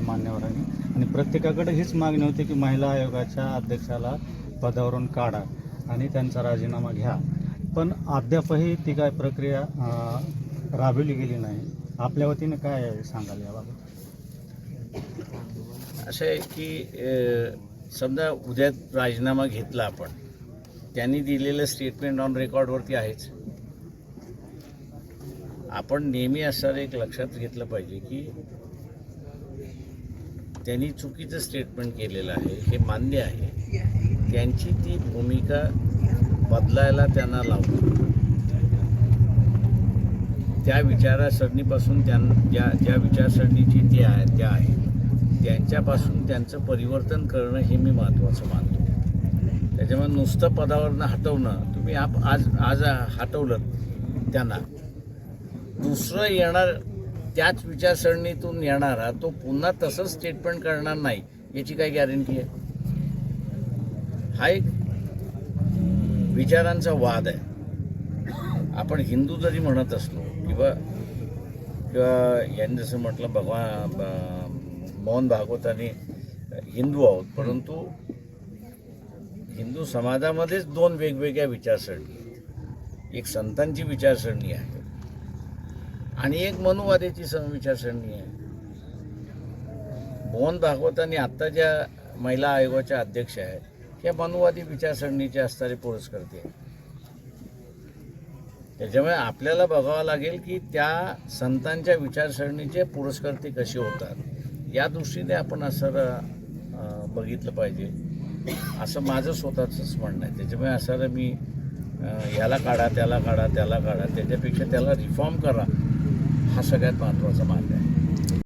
मान्यवरांनी. आणि प्रत्येकाकडे हीच मागणी होती की महिला आयोगाच्या अध्यक्षाला पदावरून काढा आणि त्यांचा राजीनामा घ्या. पण अद्यापही ती काय प्रक्रिया राबवली गेली नाही. आपल्या वतीने काय सांगाल याबाबत? असं आहे की समजा उद्या राजीनामा घेतला आपण त्यांनी दिलेलं स्टेटमेंट ऑन रेकॉर्डवरती आहेच. आपण नेहमी असणारं एक लक्षात घेतलं पाहिजे की त्यांनी चुकीचं स्टेटमेंट केलेलं आहे हे मान्य आहे. त्यांची ती भूमिका बदलायला त्यांना लावतो त्या विचारसरणीपासून त्यां ज्या ज्या विचारसरणीची ते आहे त्या आहेत. त्यांच्यापासून त्यांचं परिवर्तन करणं हे मी महत्त्वाचं मानतो. त्याच्यामुळे नुसतं पदावरनं हटवणं तुम्ही आप आज आज हटवलं त्यांना. दुसरं येणार त्याच विचारसरणीतून येणारा तो पुन्हा तसंच स्टेटमेंट करणार नाही याची काय गॅरंटी आहे? हा एक विचारांचा वाद आहे. आपण हिंदू जरी म्हणत असलो किंवा किंवा यांनी जसं म्हटलं भगवान मोहन भागवताने हिंदू आहोत परंतु हिंदू समाजामध्येच दोन वेगवेगळ्या विचारसरणी आहेत. एक संतांची विचारसरणी आहे आणि एक मनुवादाची सं विचारसरणी आहे. मोहन भागवतांनी आत्ता ज्या महिला आयोगाच्या अध्यक्ष आहेत या मनुवादी विचारसरणीचे असणारे पुरस्कर्ते त्याच्यामुळे आपल्याला बघावं लागेल की त्या संतांच्या विचारसरणीचे पुरस्कर्ते कसे होतात. या दृष्टीने आपण असं बघितलं पाहिजे. असं माझं स्वतःचंच म्हणणं आहे. त्याच्यामुळे असं मी याला काढा त्याला काढा त्याला काढा त्याच्यापेक्षा त्याला रिफॉर्म करा. हा सगळ्यात महत्त्वाचा मार्ग आहे.